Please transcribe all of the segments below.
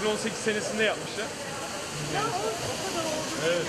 2018 senesinde yapmışlar. Ya o, o kadar oldu değil mi?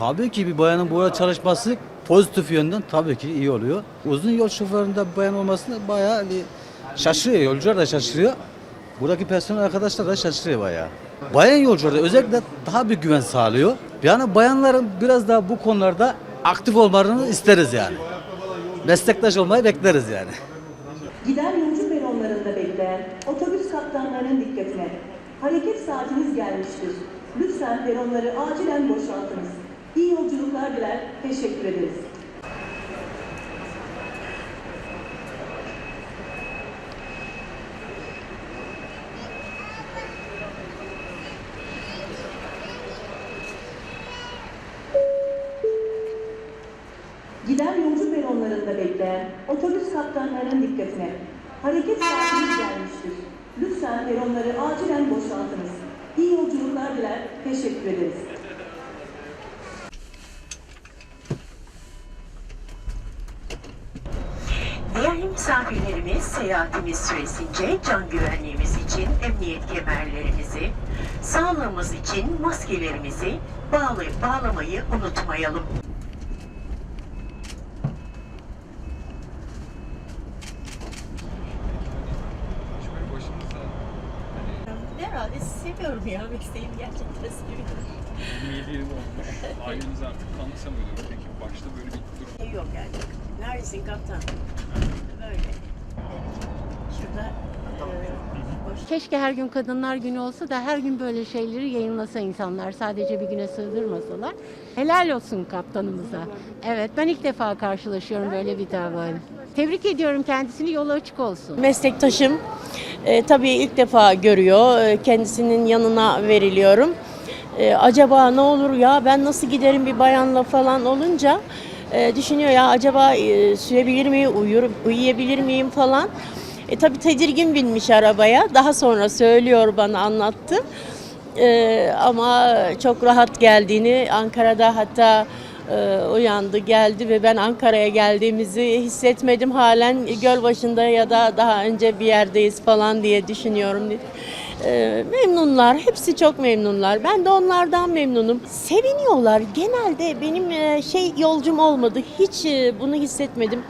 Tabii ki bir bayanın burada çalışması pozitif yönden tabii ki iyi oluyor. Uzun yol şoföründe bayan olması da bayağı bir şaşırıyor. Yolcular da şaşırıyor. Buradaki personel arkadaşlar da şaşırıyor bayağı. Bayan yolcular da özellikle daha bir güven sağlıyor. Yani bayanların biraz daha bu konularda aktif olmalarını isteriz yani. Meslektaş olmayı bekleriz yani. Gider yolcu peronlarında bekleyen otobüs kaptanlarının dikkatine. Hareket saatiniz gelmiştir. Lütfen peronları acilen boşaltınız. İyi yolculuklar diler, teşekkür ederiz. Gider yolcu peronlarında bekleyen otobüs kaptanlarının dikkatine. Hareket saatiniz gelmiştir. Lütfen peronları acilen boşaltınız. İyi yolculuklar diler, teşekkür ederiz. Misafirlerimiz seyahatimiz süresince can güvenliğimiz için emniyet kemerlerimizi, sağlığımız için maskelerimizi bağlı, bağlamayı unutmayalım. Herhalde seviyorum ya mesleğimi gerçekten seviyorum. 27 yıl olmuş. Ailenizi artık tanısamıyordunuz. Peki başta böyle bir durum yok yani. Neredesin kaptan? Böyle. Şurada e, Keşke her gün Kadınlar Günü olsa da her gün böyle şeyleri yayınlasa insanlar. Sadece bir güne sığdırmasalar. Helal olsun kaptanımıza. Evet ben ilk defa karşılaşıyorum böyle bir davayla. Tebrik ediyorum kendisini yolu açık olsun. meslektaşım e, tabii ilk defa görüyor. E, kendisinin yanına veriliyorum. E, acaba ne olur ya ben nasıl giderim bir bayanla falan olunca e, düşünüyor ya acaba e, sürebilir miyim, uyur, uyuyabilir miyim falan. E, tabii tedirgin binmiş arabaya. Daha sonra söylüyor bana anlattı. E, ama çok rahat geldiğini Ankara'da hatta e, uyandı geldi ve ben Ankara'ya geldiğimizi hissetmedim halen Gölbaşı'nda ya da daha önce bir yerdeyiz falan diye düşünüyorum. E, memnunlar, hepsi çok memnunlar. Ben de onlardan memnunum. Seviniyorlar. Genelde benim e, şey yolcum olmadı. Hiç e, bunu hissetmedim.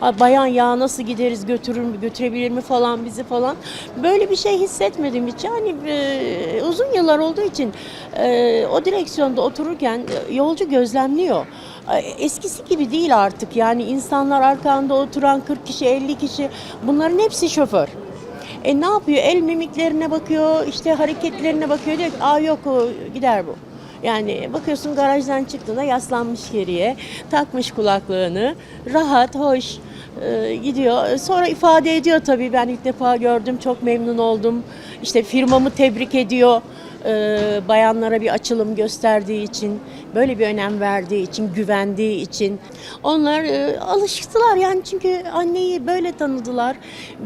"Aa, Bayan ya nasıl gideriz götürür mü götürebilir mi falan bizi falan. Böyle bir şey hissetmedim hiç. Yani e, uzun yıllar olduğu için o direksiyonda otururken yolcu gözlemliyor. Eskisi gibi değil artık. Yani insanlar arkanda oturan 40 kişi 50 kişi bunların hepsi şoför. E ne yapıyor? El mimiklerine bakıyor, işte hareketlerine bakıyor. Diyor ki, aa yok o gider bu. Yani bakıyorsun garajdan çıktığında yaslanmış geriye, takmış kulaklığını, rahat, hoş e, gidiyor. Sonra ifade ediyor tabii ben ilk defa gördüm, çok memnun oldum. İşte firmamı tebrik ediyor e, bayanlara bir açılım gösterdiği için, böyle bir önem verdiği için, güvendiği için. Onlar e, alıştılar yani çünkü anneyi böyle tanıdılar,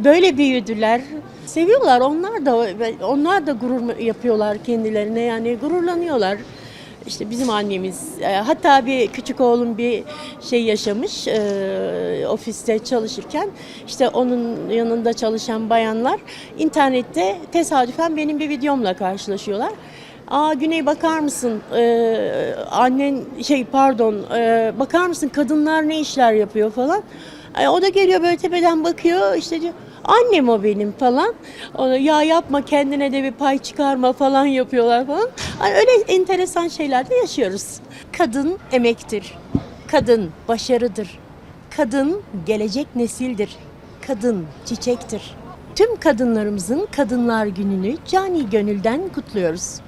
böyle büyüdüler. Seviyorlar onlar da onlar da gurur yapıyorlar kendilerine yani gururlanıyorlar. İşte bizim annemiz, e, hatta bir küçük oğlum bir şey yaşamış e, ofiste çalışırken. İşte onun yanında çalışan bayanlar internette tesadüfen benim bir videomla karşılaşıyorlar. Aa Güney bakar mısın? Ee, annen şey pardon e, bakar mısın? Kadınlar ne işler yapıyor? falan. Ay, o da geliyor böyle tepeden bakıyor. İşte diyor Annem o benim falan. Ya yapma kendine de bir pay çıkarma falan yapıyorlar falan. Yani öyle enteresan şeylerde yaşıyoruz. Kadın emektir. Kadın başarıdır. Kadın gelecek nesildir. Kadın çiçektir. Tüm kadınlarımızın Kadınlar Günü'nü cani gönülden kutluyoruz.